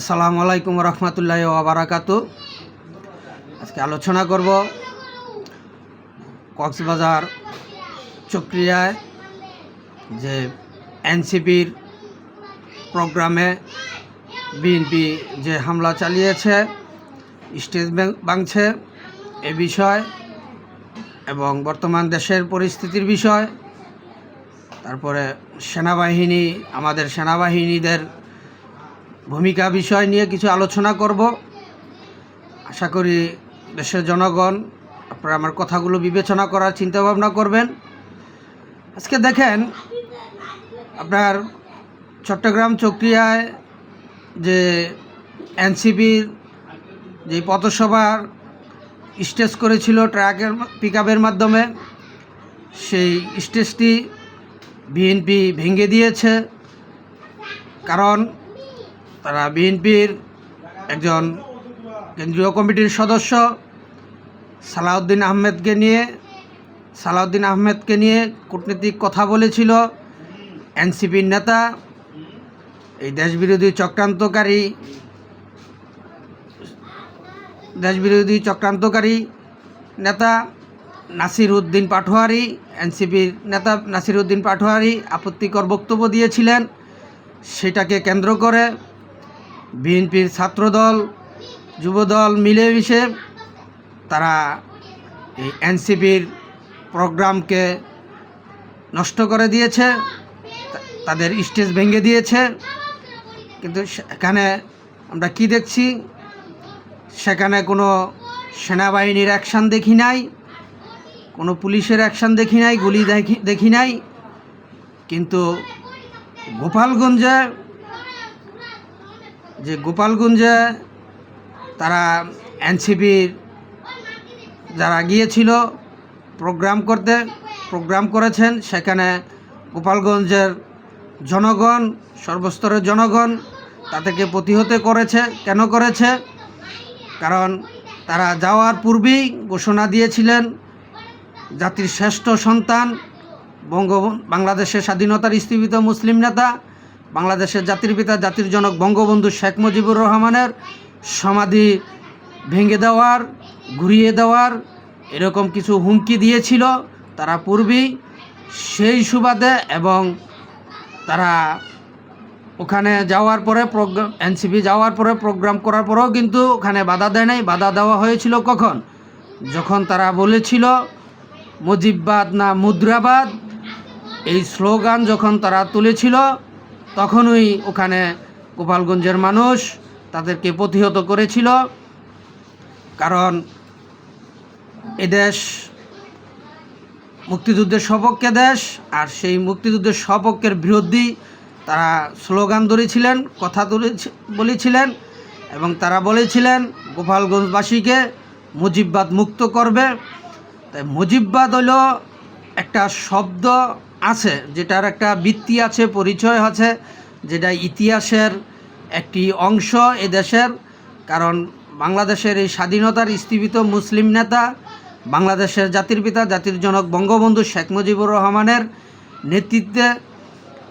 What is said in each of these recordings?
আসসালামু আলাইকুম রহমতুল্লাহ আবারাকাত আজকে আলোচনা করব কক্সবাজার চক্রিয়ায় যে এনসিপির প্রোগ্রামে বিএনপি যে হামলা চালিয়েছে স্টেজ ভাঙছে এ বিষয় এবং বর্তমান দেশের পরিস্থিতির বিষয়, তারপরে সেনাবাহিনী, আমাদের সেনাবাহিনীদের ভূমিকা বিষয় নিয়ে কিছু আলোচনা করব। আশা করি দেশের জনগণ আপনারা আমার কথাগুলো বিবেচনা করার চিন্তাভাবনা করবেন। আজকে দেখেন, আপনার চট্টগ্রাম চক্রিয়ায় যে এনসিপির যে পথসভার স্টেজ করেছিল ট্রাকের পিক মাধ্যমে, সেই স্টেজটি বিএনপি ভেঙে দিয়েছে। কারণ তারা বিএনপির একজন কেন্দ্রীয় কমিটির সদস্য। সালাউদ্দিন আহমেদকে নিয়ে, সালাউদ্দিন আহমেদকে নিয়ে কূটনীতিক কথা বলেছিল এনসিপির নেতা, এই দেশবিরোধী চক্রান্তকারী দেশবিরোধী চক্রান্তকারী নেতা নাসির উদ্দিন পাটোয়ারি, এনসিপির নেতা নাসির উদ্দিন পাটোয়ারি আপত্তিকর বক্তব্য দিয়েছিলেন। সেটাকে কেন্দ্র করে বিএনপির ছাত্রদল, যুবদল মিলেমিশে তারা এই এনসিপির প্রোগ্রামকে নষ্ট করে দিয়েছে তাদের স্টেজ ভেঙে দিয়েছে। কিন্তু সেখানে আমরা কি দেখছি? সেখানে কোনো সেনাবাহিনীর অ্যাকশান দেখি নাই, কোনো পুলিশের অ্যাকশান দেখি নাই, গুলি দেখি দেখি নাই। কিন্তু গোপালগঞ্জে যে গোপালগঞ্জে তারা এনসিপির যারা গিয়েছিল প্রোগ্রাম করতে, প্রোগ্রাম করেছেন, সেখানে গোপালগঞ্জের জনগণ, সর্বস্তরের জনগণ তাদেরকে প্রতিহত করেছে। কেন করেছে? কারণ তারা যাওয়ার পূর্বেই ঘোষণা দিয়েছিলেন, জাতির শ্রেষ্ঠ সন্তান বঙ্গ বাংলাদেশের স্বাধীনতার স্থীপিত মুসলিম নেতা বাংলাদেশের জাতির পিতা, জাতির জনক বঙ্গবন্ধু শেখ মুজিবুর রহমানের সমাধি ভেঙে দেওয়ার, ঘুরিয়ে দেওয়ার এরকম কিছু হুমকি দিয়েছিল তারা পূর্বেই। সেই সুবাদে এবং তারা ওখানে যাওয়ার পরে প্রোগ্রাম, এনসিপি যাওয়ার পরে প্রোগ্রাম করার পরেও কিন্তু ওখানে বাধা দেয় নাই। বাধা দেওয়া হয়েছিল কখন? যখন তারা বলেছিল, মুজিববাদ না মুদ্রাবাদ, এই স্লোগান যখন তারা তুলেছিল তখনই ওখানে গোপালগঞ্জের মানুষ তাদেরকে প্রতিহত করেছিল। কারণ এদেশ মুক্তিযুদ্ধের সপক্ষে দেশ, আর সেই মুক্তিযুদ্ধের সপক্ষের বিরোধী তারা স্লোগান ধরেছিলেন, কথা বলেছিলেন এবং তারা বলেছিলেন, গোপালগঞ্জবাসীকে মুজিববাদ মুক্ত করবে। তাই মুজিববাদ হলো একটা শব্দ আছে, যেটার একটা বৃত্তি আছে, পরিচয় আছে, যেটা ইতিহাসের একটি অংশ এ দেশের কারণ বাংলাদেশের এই স্বাধীনতার স্থীপিত মুসলিম নেতা, বাংলাদেশের জাতির পিতা, জাতির জনক বঙ্গবন্ধু শেখ মুজিবুর রহমানের নেতৃত্বে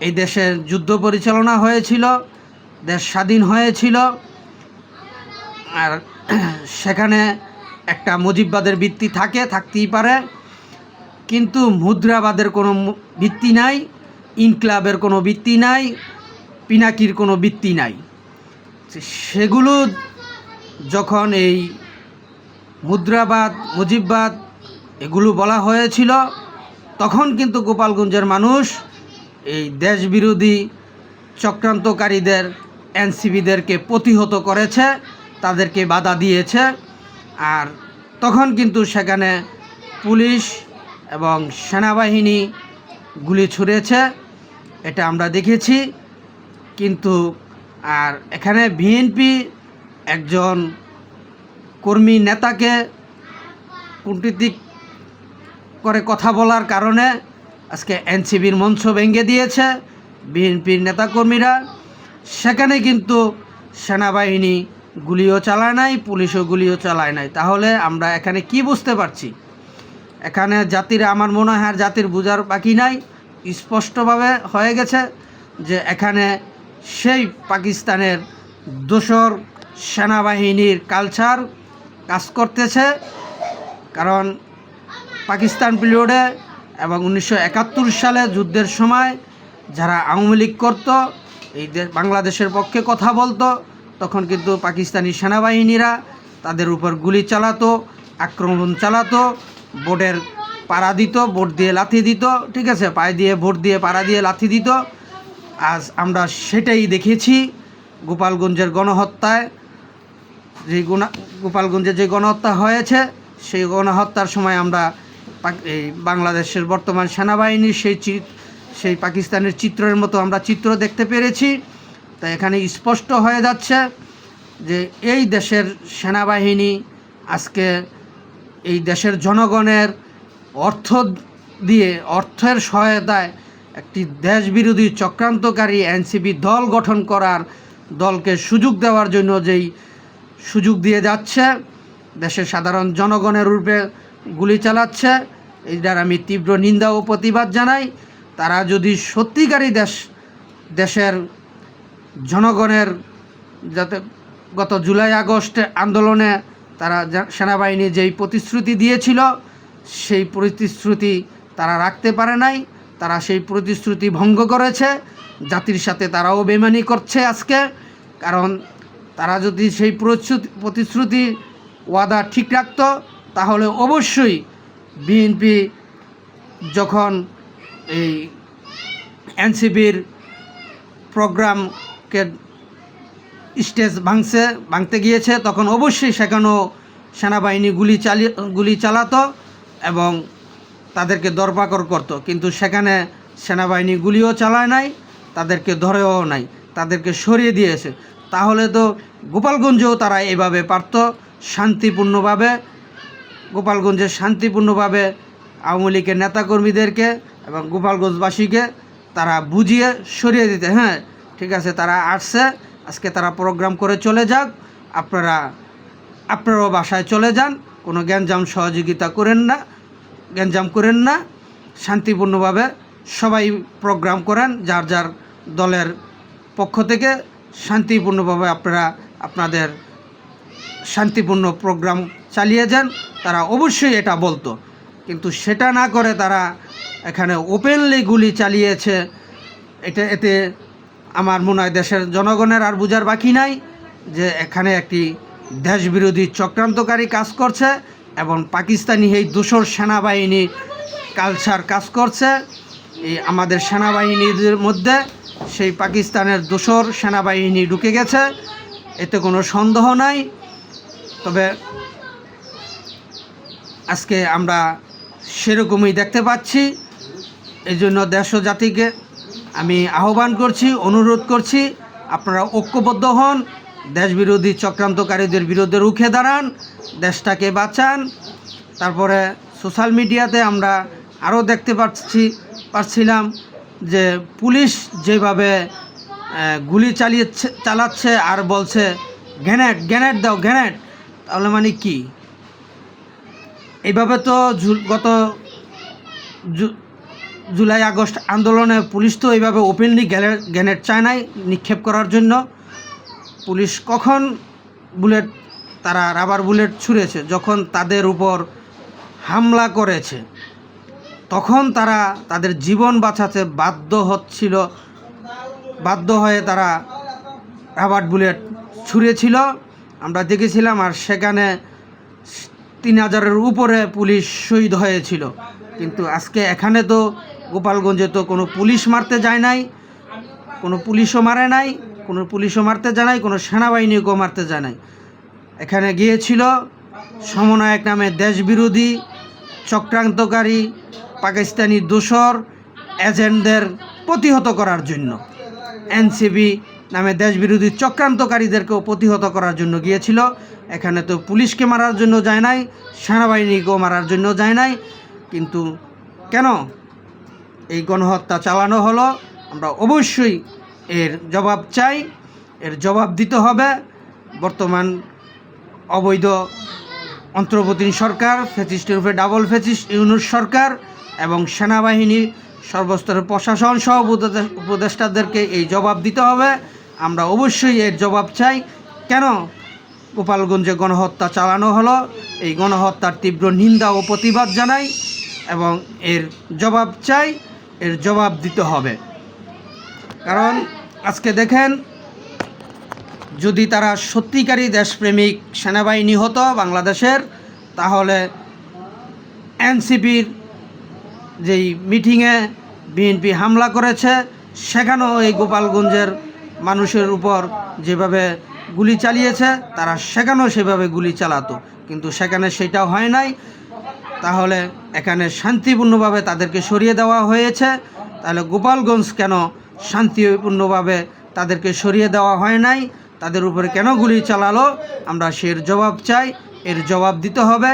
এই দেশের যুদ্ধ পরিচালনা হয়েছিল, দেশ স্বাধীন হয়েছিল। আর সেখানে একটা মুজিববাদের ভিত্তি থাকে, থাকতেই পারে। কিন্তু মুদ্রাবাদের কোনো ভিত্তি নাই, ইনক্লাবের কোনো ভিত্তি নাই, পিনাকির কোনো ভিত্তি নাই। সেগুলো যখন এই মুদ্রাবাদ, মুজিববাদ এগুলো বলা হয়েছিল, তখন কিন্তু গোপালগঞ্জের মানুষ এই দেশবিরোধী চক্রান্তকারীদের, এনসিবিদেরকে প্রতিহত করেছে, তাদেরকে বাধা দিয়েছে। আর তখন কিন্তু সেখানে পুলিশ এবং সেনাবাহিনী গুলি ছুঁড়েছে এটা আমরা দেখেছি। কিন্তু আর এখানে বিএনপি একজন কর্মী নেতাকে কূটনীতিক করে কথা বলার কারণে আজকে এনসিবির মঞ্চ ভেঙে দিয়েছে বিএনপির নেতাকর্মীরা। সেখানে কিন্তু সেনাবাহিনী গুলিও চালায় নাই, পুলিশও গুলিও চালায় নাই। তাহলে আমরা এখানে কি বুঝতে পারছি? এখানে জাতির আমার মনে হয় আর জাতির বোঝার বাকি নাই। স্পষ্টভাবে হয়ে গেছে যে এখানে সেই পাকিস্তানের দোসর সেনাবাহিনীর কালচার কাজ করতেছে। কারণ পাকিস্তান পিরিয়ডে এবং উনিশশো একাত্তর সালে যুদ্ধের সময় যারা আওয়ামী লীগ করত, এই বাংলাদেশের পক্ষে কথা বলতো, তখন কিন্তু পাকিস্তানি সেনাবাহিনীরা তাদের উপর গুলি চালাতো, আক্রমণ চালাতো বোর্ডের পাড়া দিত, বোট দিয়ে লাথি দিত, ঠিক আছে? পায়ে দিয়ে ভোট দিয়ে, পাড়া দিয়ে লাথি দিত। আজ আমরা সেটাই দেখেছি গোপালগঞ্জের গণহত্যায়। যে গুণা গোপালগঞ্জে যে গণহত্যা হয়েছে, সেই গণহত্যার সময় আমরা এই বাংলাদেশের বর্তমান সেনাবাহিনীর সেই সেই পাকিস্তানের চিত্রের মতো আমরা চিত্র দেখতে পেরেছি। তাই এখানে স্পষ্ট হয়ে যাচ্ছে যে এই দেশের সেনাবাহিনী আজকে এই দেশের জনগণের অর্থ দিয়ে, অর্থের সহায়তায় একটি দেশবিরোধী চক্রান্তকারী এনসিপি দল গঠন করার দলকে সুযোগ দেওয়ার জন্য যেই সুযোগ দিয়ে যাচ্ছে, দেশের সাধারণ জনগণের রূপে গুলি চালাচ্ছে, এইটার আমি তীব্র নিন্দা ও প্রতিবাদ জানাই। তারা যদি সত্যিকারই দেশ, দেশের জনগণের যাতে গত জুলাই আগস্টে আন্দোলনে তারা সেনাবাহিনী যেই প্রতিশ্রুতি দিয়েছিল, সেই প্রতিশ্রুতি তারা রাখতে পারে নাই। তারা সেই প্রতিশ্রুতি ভঙ্গ করেছে। জাতির সাথে তারাও বেমানি করছে আজকে। কারণ তারা যদি সেই প্রতিশ্রুতি প্রতিশ্রুতি ওয়াদা ঠিক রাখতো, তাহলে অবশ্যই বিএনপি যখন এই এনসিপির প্রোগ্রামকে স্টেজ ভাঙছে, ভাঙতে গিয়েছে, তখন অবশ্যই সেখানেও সেনাবাহিনী গুলি চালিয়ে, গুলি চালাতো এবং তাদেরকে দরপাকড় করতো। কিন্তু সেখানে সেনাবাহিনী গুলিও চালায় নাই, তাদেরকে ধরেও নাই, তাদেরকে সরিয়ে দিয়েছে। তাহলে তো গোপালগঞ্জেও তারা এভাবে পারত শান্তিপূর্ণভাবে। গোপালগঞ্জে শান্তিপূর্ণভাবে আওয়ামী লীগের নেতাকর্মীদেরকে এবং গোপালগঞ্জবাসীকে তারা বুঝিয়ে সরিয়ে দিতে। হ্যাঁ ঠিক আছে, তারা আসছে। আজকে তারা প্রোগ্রাম করে চলে যাক। আপনারা, আপনারাও বাসায় চলে যান। কোনো গ্যাঞ্জাম সহযোগিতা করেন না, গ্যাঞ্জাম করেন না। শান্তিপূর্ণভাবে সবাই প্রোগ্রাম করেন, যার যার দলের পক্ষ থেকে শান্তিপূর্ণভাবে আপনারা, আপনাদের শান্তিপূর্ণ প্রোগ্রাম চালিয়ে যান। তারা অবশ্যই এটা বলতো। কিন্তু সেটা না করে তারা এখানে ওপেনলি গুলি চালিয়েছে। এটা এতে আমার মনে হয় দেশের জনগণের আর বোঝার বাকি নাই যে এখানে একটি দেশবিরোধী চক্রান্তকারী কাজ করছে এবং পাকিস্তানি এই দোসর সেনাবাহিনী কালচার কাজ করছে। এই আমাদের সেনাবাহিনীদের মধ্যে সেই পাকিস্তানের দোসর সেনাবাহিনী ঢুকে গেছে, এতে কোনো সন্দেহ নাই। তবে আজকে আমরা সেরকমই দেখতে পাচ্ছি। এই জন্য দেশ জাতিকে আমি আহ্বান করছি, অনুরোধ করছি, আপনারা ঐক্যবদ্ধ হন, দেশবিরোধী চক্রান্তকারীদের বিরুদ্ধে রুখে দাঁড়ান, দেশটাকে বাঁচান। তারপরে সোশ্যাল মিডিয়াতে আমরা আরও দেখতে পাচ্ছি, পারছিলাম যে পুলিশ যেভাবে গুলি চালিয়েছে, চালাচ্ছে আর বলছে গ্যানেট গ্যানেট দাও গ্যানেট তাহলে মানে কি? এইভাবে তো গত জুলাই, আগস্ট আন্দোলনে পুলিশ তো এইভাবে ওপেনলি গ্যানেট চায় নাই, নিক্ষেপ করার জন্য। পুলিশ কখন বুলেট, তারা রাবার বুলেট ছুঁড়েছে, যখন তাদের উপর হামলা করেছে, তখন তারা তাদের জীবন বাঁচাতে বাধ্য হচ্ছিল, বাধ্য হয়ে তারা রাবার বুলেট ছুঁড়েছিল। আমরা দেখেছিলাম আর সেখানে তিন হাজারের উপরে পুলিশ শহীদ হয়েছিল। কিন্তু আজকে এখানে তো গোপালগঞ্জে তো কোনো পুলিশ মারতে যায় নাই, কোনো পুলিশও মারে নাই, কোনো পুলিশও মারতে যায় নাই, কোনো সেনাবাহিনীকেও মারতে যায় নাই। এখানে গিয়েছিল সমন্বয়ক নামে দেশবিরোধী, চক্রান্তকারী, পাকিস্তানি দোসর এজেন্টদের প্রতিহত করার জন্য। এনসিবি নামে দেশবিরোধী চক্রান্তকারীদেরকেও প্রতিহত করার জন্য গিয়েছিল। এখানে তো পুলিশকে মারার জন্য যায় নাই, সেনাবাহিনীকেও মারার জন্য যায় নাই, কিন্তু কেন এই গণহত্যা চালানো হলো। আমরা অবশ্যই এর জবাব চাই, এর জবাব দিতে হবে। বর্তমান অবৈধ অন্তর্বর্তী সরকার ফেসিস্টের উপরে ডাবল ফেসিস্ট ইউনুস সরকার এবং সেনাবাহিনী সর্বস্তরের প্রশাসন সহ উপদেষ্টাদেরকে এই জবাব দিতে হবে। আমরা অবশ্যই এর জবাব চাই। কেন গোপালগঞ্জে গণহত্যা চালানো হলো? এই গণহত্যার তীব্র নিন্দা ও প্রতিবাদ জানাই এবং এর জবাব চাই। এর জবাব দিতে হবে। কারণ আজকে দেখেন, যদি তারা সত্যিকারী দেশপ্রেমিক সেনাবাহিনী হতো বাংলাদেশের, তাহলে এনসিপির যেই মিটিংয়ে বিএনপি হামলা করেছে, সেখানেও এই গোপালগঞ্জের মানুষের উপর যেভাবে গুলি চালিয়েছে, তারা সেখানেও সেভাবে গুলি চালাতো। কিন্তু সেখানে সেটাও হয় নাই। তাহলে এখানে শান্তিপূর্ণভাবে তাদেরকে সরিয়ে দেওয়া হয়েছে। তাহলে গোপালগঞ্জ কেন শান্তিপূর্ণভাবে তাদেরকে সরিয়ে দেওয়া হয় নাই? তাদের উপরে কেন গুলি চালালো? আমরা সের জবাব চাই। এর জবাব দিতে হবে।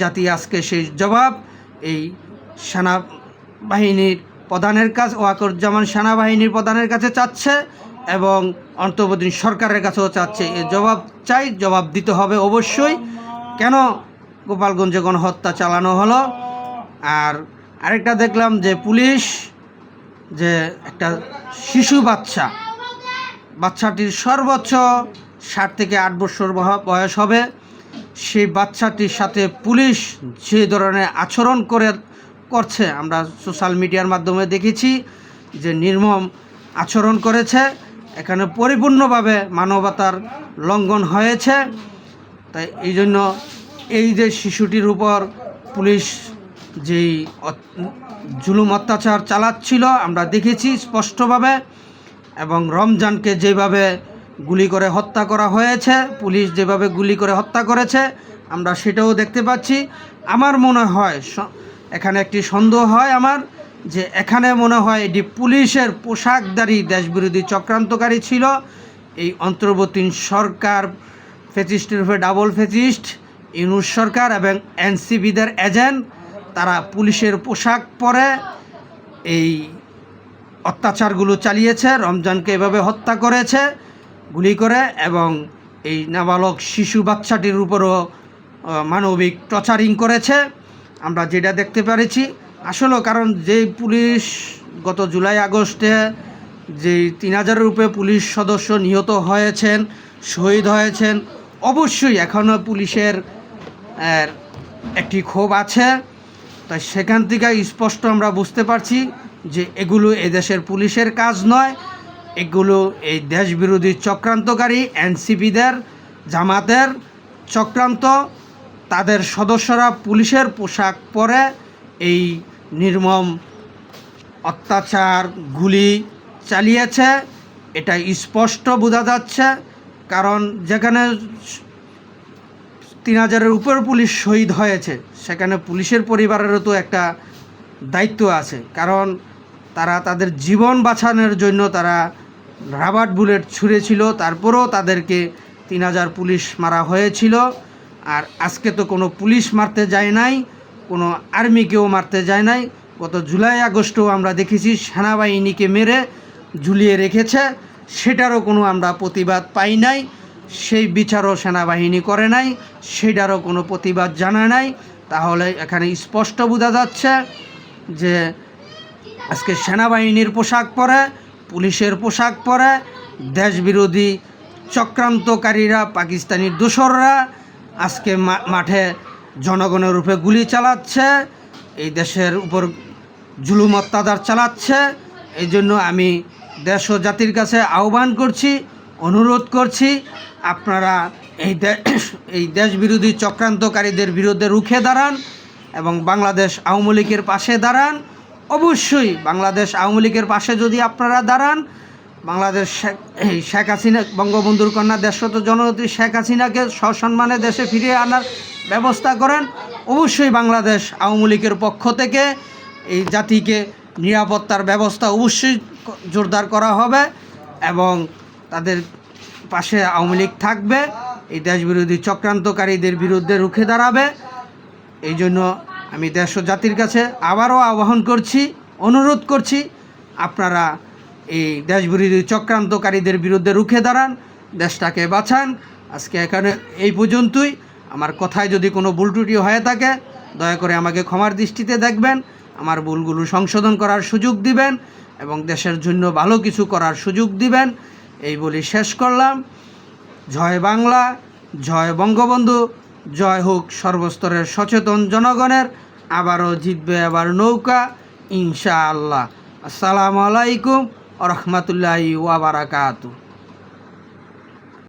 জাতি আজকে সেই জবাব। এই সেনাবাহিনীর প্রধানের কাছ, ওয়াকরুজ্জামান সেনাবাহিনীর প্রধানের কাছে চাচ্ছে এবং অন্তর্বর্তী সরকারের কাছেও চাচ্ছে। এর জবাব চাই, জবাব দিতে হবে অবশ্যই। কেন গোপালগঞ্জে গণহত্যা চালানো হলো। আর আরেকটা দেখলাম যে পুলিশ যে একটা শিশু বাচ্চা, বাচ্চাটির সর্বোচ্চ ষাট থেকে আট বছর বয়স হবে। সেই বাচ্চাটির সাথে পুলিশ যে ধরনের আচরণ করে করছে, আমরা সোশ্যাল মিডিয়ার মাধ্যমে দেখেছি যে নির্মম আচরণ করেছে। এখানে পরিপূর্ণভাবে মানবতার লঙ্ঘন হয়েছে। তাই এই জন্য এই যে শিশুটির উপর পুলিশ যেই জুলুম অত্যাচার চালাচ্ছিল, আমরা দেখেছি স্পষ্টভাবে এবং রমজানকে যেভাবে গুলি করে হত্যা করা হয়েছে, পুলিশ যেভাবে গুলি করে হত্যা করেছে, আমরা সেটাও দেখতে পাচ্ছি। আমার মনে হয় এখানে একটি সন্দেহ হয় আমার যে এখানে মনে হয় এটি পুলিশের পোশাকধারী দেশবিরোধী চক্রান্তকারী ছিল। এই অন্তর্বর্তী সরকার ফেচিস্টের উপরে ডাবল ফেচিস্ট ইউনুস সরকার এবং এনসিবিদের এজেন্ট, তারা পুলিশের পোশাক পরে এই অত্যাচারগুলো চালিয়েছে, রমজানকে এভাবে হত্যা করেছে, গুলি করে এবং এই নাবালক শিশু বাচ্চাটির উপরও মানবিক টর্চারিং করেছে। আমরা যেটা দেখতে পেরেছি আসলে কারণ যেই পুলিশ গত জুলাই আগস্টে যেই তিন হাজারের উপরে পুলিশ সদস্য নিহত হয়েছেন, শহীদ হয়েছেন, অবশ্যই এখনও পুলিশের একটি ক্ষোভ আছে। তাই সেখান থেকে স্পষ্ট আমরা বুঝতে পারছি যে এগুলো এদেশের পুলিশের কাজ নয়। এগুলো এই দেশবিরোধী চক্রান্তকারী এনসিপিদের, জামাতের চক্রান্ত। তাদের সদস্যরা পুলিশের পোশাক পরে এই নির্মম অত্যাচার গুলি চালিয়েছে। এটা স্পষ্ট বোঝা যাচ্ছে, কারণ যেখানে তিন হাজারের উপর পুলিশ শহীদ হয়েছে। সেখানে পুলিশের পরিবারেরও তো একটা দায়িত্ব আছে। কারণ তারা তাদের জীবন বাঁচানোর জন্য তারা রাবার বুলেট ছুঁড়েছিল। তারপরেও তাদেরকে তিন হাজার পুলিশ মারা হয়েছিল। আর আজকে তো কোনো পুলিশ মারতে যায় নাই, কোনো আর্মিকেও মারতে যায় নাই। গত জুলাই, আগস্টেও আমরা দেখেছি সেনাবাহিনীকে মেরে ঝুলিয়ে রেখেছে। সেটারও কোনো আমরা প্রতিবাদ পাই নাই। সেই বিচারও সেনাবাহিনী করে নাই সেটারও কোনো প্রতিবাদ জানা নাই। তাহলে এখানে স্পষ্ট বোঝা যাচ্ছে যে আজকে সেনাবাহিনীর পোশাক পরে, পুলিশের পোশাক পরে, দেশবিরোধী চক্রান্তকারীরা, পাকিস্তানি দোসররা আজকে মাঠে জনগণের উপরে গুলি চালাচ্ছে, এই দেশের উপর জুলুম অত্যাচার চালাচ্ছে। এই জন্য আমি দেশ ও জাতির কাছে আহ্বান করছি অনুরোধ করছি, আপনারা এই এই দেশবিরোধী চক্রান্তকারীদের বিরুদ্ধে রুখে দাঁড়ান এবং বাংলাদেশ আওয়ামী লীগের পাশে দাঁড়ান। অবশ্যই বাংলাদেশ আওয়ামী লীগের পাশে যদি আপনারা দাঁড়ান, বাংলাদেশ শেখ, এই শেখ হাসিনা, বঙ্গবন্ধুর কন্যা দেশরত জননেত্রী শেখ হাসিনাকে সসম্মানে দেশে ফিরিয়ে আনার ব্যবস্থা করেন। অবশ্যই বাংলাদেশ আওয়ামী লীগের পক্ষ থেকে এই জাতিকে নিরাপত্তার ব্যবস্থা অবশ্যই জোরদার করা হবে এবং তাদের পাশে আওয়ামী লীগ থাকবে, এই দেশবিরোধী চক্রান্তকারীদের বিরুদ্ধে রুখে দাঁড়াবে। এই জন্য আমি দেশ জাতির কাছে আবারও আহ্বান করছি, অনুরোধ করছি, আপনারা এই দেশবিরোধী চক্রান্তকারীদের বিরুদ্ধে রুখে দাঁড়ান, দেশটাকে বাঁচান। আজকে এখানে এই পর্যন্তই। আমার কথায় যদি কোনো ভুল ত্রুটি হয়ে থাকে, দয়া করে আমাকে ক্ষমার দৃষ্টিতে দেখবেন, আমার ভুলগুলো সংশোধন করার সুযোগ দিবেন এবং দেশের জন্য ভালো কিছু করার সুযোগ দিবেন। এই বলি শেষ করলাম। জয় বাংলা, জয় বঙ্গবন্ধু, জয় হোক সর্বস্তরের সচেতন জনগণের, আবারও জিতবে আবার নৌকা, ইনশাআল্লাহ। আসসালামু আলাইকুম রহমতুল্লাহ ওয়াবারাকাতু